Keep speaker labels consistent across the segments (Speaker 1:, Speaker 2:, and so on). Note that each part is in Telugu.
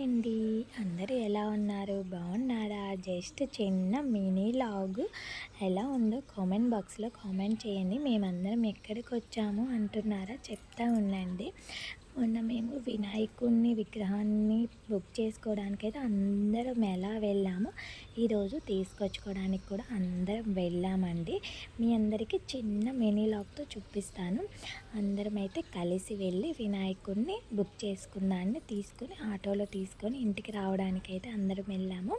Speaker 1: అండి. అందరూ ఎలా ఉన్నారు? బాగున్నారా? జస్ట్ చిన్న మినీ లాగ్. ఎలా ఉందో కామెంట్ బాక్స్లో కామెంట్ చేయండి. మేమందరం ఎక్కడికి వచ్చాము అంటున్నారా? చెప్తా ఉండండి. మొన్న మేము వినాయకుడిని విగ్రహాన్ని బుక్ చేసుకోవడానికి అయితే అందరం ఎలా వెళ్ళాము ఈరోజు తీసుకొచ్చుకోవడానికి కూడా అందరం వెళ్ళామండి. మీ అందరికీ చిన్న మినీ లాగ్తో చూపిస్తాను. అందరం అయితే కలిసి వెళ్ళి వినాయకుడిని బుక్ చేసుకున్నాన్ని తీసుకొని ఆటోలో తీసుకొని ఇంటికి రావడానికి అయితే అందరం వెళ్ళాము.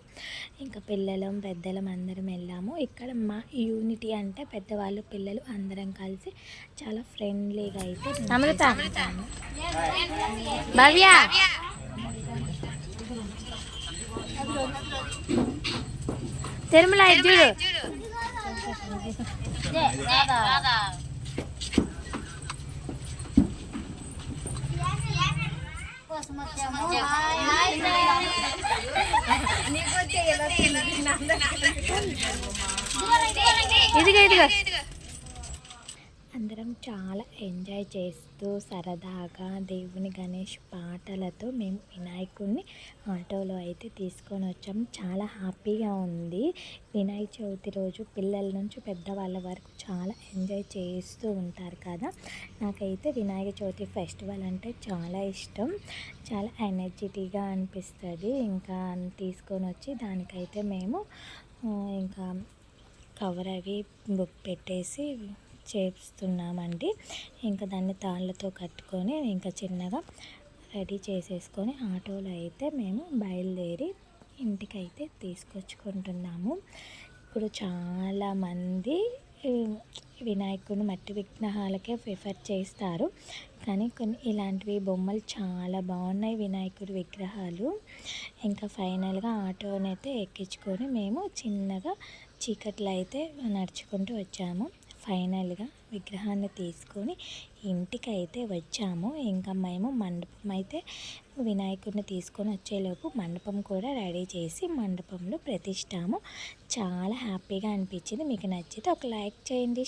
Speaker 1: ఇంకా పిల్లలం పెద్దలం అందరం వెళ్ళాము. ఇక్కడ మా యూనిటీ అంటే పెద్దవాళ్ళు పిల్లలు అందరం కలిసి చాలా ఫ్రెండ్లీగా అయితే.
Speaker 2: భవ్య. తిరుమల చూడు. ఇదిగో ఇదిగో.
Speaker 1: అందరం చాలా ఎంజాయ్ చేస్తూ సరదాగా దేవుని గణేష్ పాటలతో మేము వినాయకుడిని ఆటోలో అయితే తీసుకొని వచ్చాము చాలా హ్యాపీగా ఉంది. వినాయక చవితి రోజు పిల్లల నుంచి పెద్దవాళ్ళ వరకు చాలా ఎంజాయ్ చేస్తూ ఉంటారు కదా. నాకైతే వినాయక చవితి ఫెస్టివల్ అంటే చాలా ఇష్టం. చాలా ఎనర్జెటిక్గా అనిపిస్తుంది. ఇంకా తీసుకొని వచ్చి దానికైతే మేము ఇంకా కవర్ అవి బుక్ పెట్టేసి చేస్తున్నామండి. ఇంకా దాన్ని తాళ్ళతో కట్టుకొని ఇంకా చిన్నగా రెడీ చేసేసుకొని ఆటోలో అయితే మేము బయలుదేరి ఇంటికైతే తీసుకొచ్చుకుంటున్నాము. ఇప్పుడు చాలామంది వినాయకుడిని మట్టి విగ్రహాలకే ప్రిఫర్ చేస్తారు. కానీ కొన్ని ఇలాంటివి బొమ్మలు చాలా బాగున్నాయి వినాయకుడి విగ్రహాలు. ఇంకా ఫైనల్గా ఆటోనైతే ఎక్కించుకొని మేము చిన్నగా చీకట్లో అయితే నడుచుకుంటూ వచ్చాము. ఫైనల్గా విగ్రహాన్ని తీసుకొని ఇంటికి అయితే వచ్చాము. ఇంకా మేము మండపం అయితే వినాయకుడిని తీసుకొని వచ్చేలోపు మండపం కూడా రెడీ చేసి మండపంలో ప్రతిష్టాము. చాలా హ్యాపీగా అనిపించింది. మీకు నచ్చితే ఒక లైక్ చేయండి